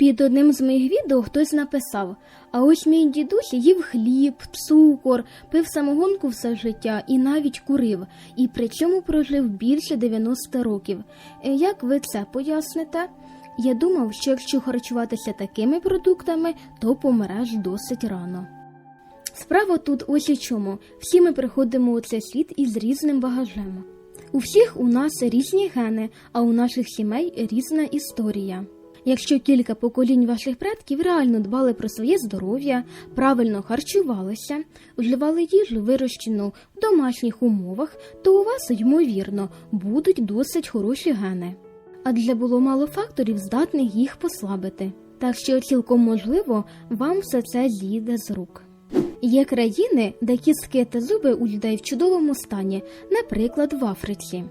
Під одним з моїх відео хтось написав: а ось мій дідусь їв хліб, цукор, пив самогонку все життя і навіть курив, і при цьому прожив більше 90 років. Е, Як ви це поясните? Я думав, що якщо харчуватися такими продуктами, то помреш досить рано. Справа тут ось у чому. Всі ми приходимо у цей світ із різним багажем. У всіх у нас різні гени, а у наших сімей різна історія. Якщо кілька поколінь ваших предків реально дбали про своє здоров'я, правильно харчувалися, вживали їжу вирощену в домашніх умовах, то у вас, ймовірно, будуть досить хороші гени. Адже було мало факторів, здатних їх послабити. Так що цілком можливо, вам все це зійде з рук. Є країни, де кістки та зуби у людей в чудовому стані, наприклад, в Африці.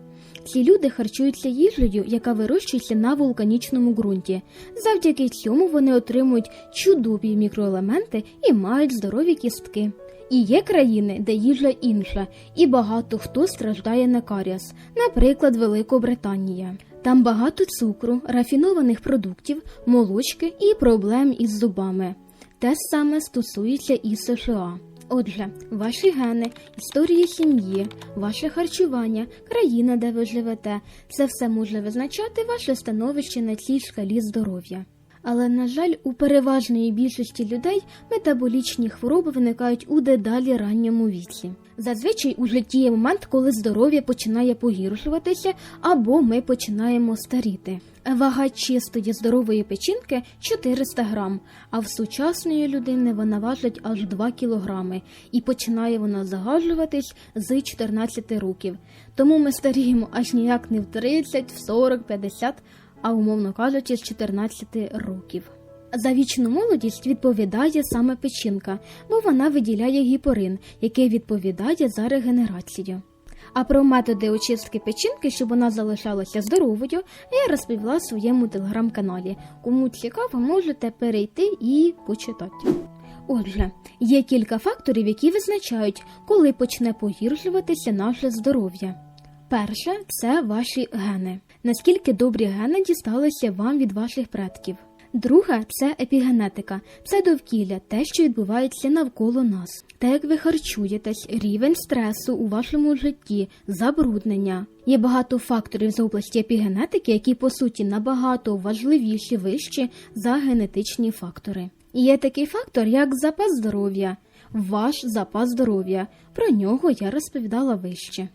Ці люди харчуються їжею, яка вирощується на вулканічному ґрунті. Завдяки цьому вони отримують чудові мікроелементи і мають здорові кістки. І є країни, де їжа інша, і багато хто страждає на каріас, наприклад, Великобританія. Там багато цукру, рафінованих продуктів, молочки і проблем із зубами. Те саме стосується і США. Отже, ваші гени, історія сім'ї, ваше харчування, країна, де ви живете, це все може визначати ваше становище на цій шкалі здоров'я. Але, на жаль, у переважної більшості людей метаболічні хвороби виникають у дедалі ранньому віці. Зазвичай у житті є момент, коли здоров'я починає погіршуватися або ми починаємо старіти. Вага чистої здорової печінки 400 грам, а в сучасної людини вона важить аж 2 кілограми, і починає вона загажуватись з 14 років. Тому ми старіємо аж ніяк не в 30, в 40, 50, а умовно кажучи, з 14 років. За вічну молодість відповідає саме печінка, бо вона виділяє гіпорин, який відповідає за регенерацію. А про методи очистки печінки, щоб вона залишалася здоровою, я розповіла в своєму телеграм-каналі. Кому цікаво, можете перейти і почитати. Отже, є кілька факторів, які визначають, коли почне погіршуватися наше здоров'я. Перше це ваші гени. Наскільки добрі гени дісталися вам від ваших предків. Друге це епігенетика, це довкілля, те, що відбувається навколо нас. Те, як ви харчуєтесь, рівень стресу у вашому житті, забруднення. Є багато факторів з області епігенетики, які по суті набагато важливіші вищі за генетичні фактори. І є такий фактор, як запас здоров'я, ваш запас здоров'я. Про нього я розповідала вище.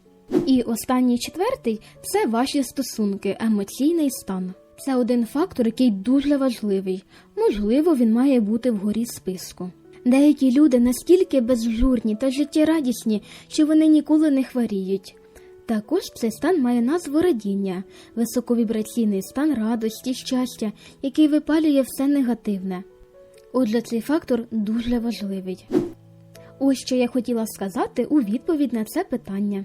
І останній четвертий це ваші стосунки, емоційний стан. Це один фактор, який дуже важливий. Можливо, він має бути вгорі списку. Деякі люди настільки безжурні та життєрадісні, що вони ніколи не хворіють. Також цей стан має назву радіння, високовібраційний стан радості, щастя, який випалює все негативне. Отже, цей фактор дуже важливий. Ось що я хотіла сказати у відповідь на це питання.